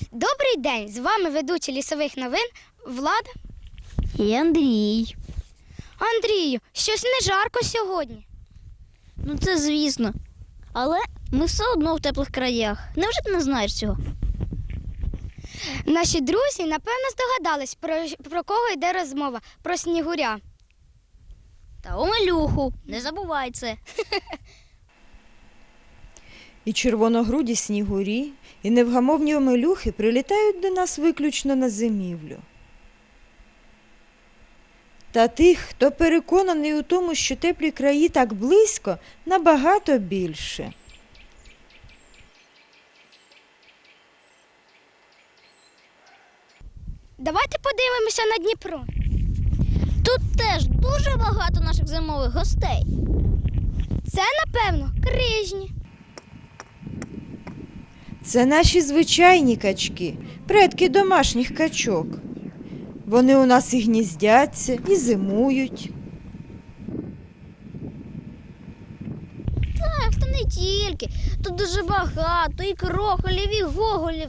Добрий день! З вами ведучий лісових новин Влада. І Андрій. Андрію, щось не жарко сьогодні. Ну це звісно. Але ми все одно в теплих краях. Невже ти не знаєш цього? Наші друзі, напевно, здогадались, про, про кого йде розмова, про снігуря. Та омелюху, не забувай це. І червоногруді снігурі, і невгамовні омелюхи прилітають до нас виключно на зимівлю. Та тих, хто переконаний у тому, що теплі краї так близько, набагато більше. Давайте подивимося на Дніпро. Тут теж дуже багато наших зимових гостей. Це, напевно, крижні. Це наші звичайні качки, предки домашніх качок. Вони у нас і гніздяться, і зимують. Так, та не тільки. Тут дуже багато і крохолів, і гоголів.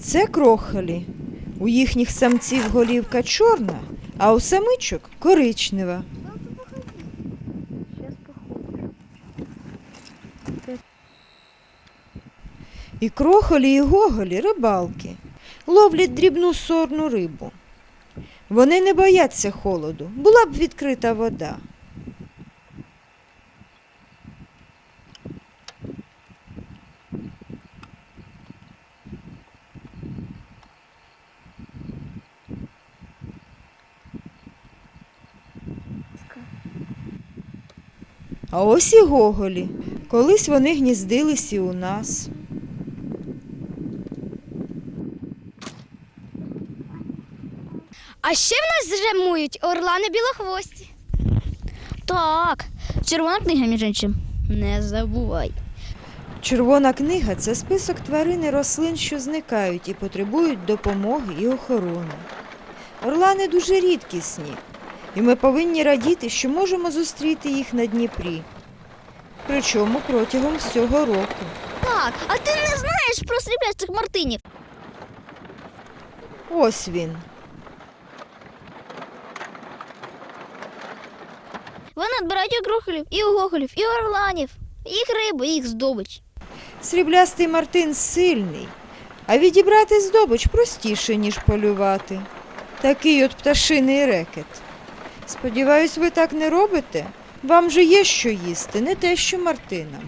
Це крохолі. У їхніх самців голівка чорна, а у самичок коричнева. І крохолі, і гоголі рибалки ловлять дрібну сорну рибу. Вони не бояться холоду, була б відкрита вода. А ось і гоголі. Колись вони гніздились і у нас. А ще в нас зимують орлани білохвості. Так, червона книга, між іншим. Не забувай. Червона книга це список тварин і рослин, що зникають і потребують допомоги і охорони. Орлани дуже рідкісні, і ми повинні радіти, що можемо зустріти їх на Дніпрі. Причому протягом всього року. Так, а ти не знаєш про сріблястих мартинів? Ось він. Вони відбирають і крохолів, і гоголів, і орланів, їх рибу, їх здобич. Сріблястий мартин сильний, а відібрати здобич простіше, ніж полювати. Такий от пташиний рекет. Сподіваюсь, ви так не робите? Вам же є що їсти, не те, що мартинам.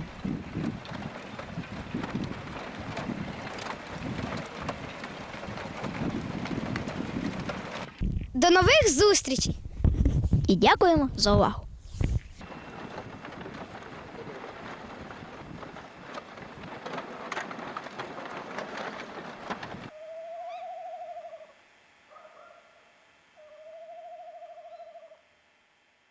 До нових зустрічей! І дякуємо за увагу.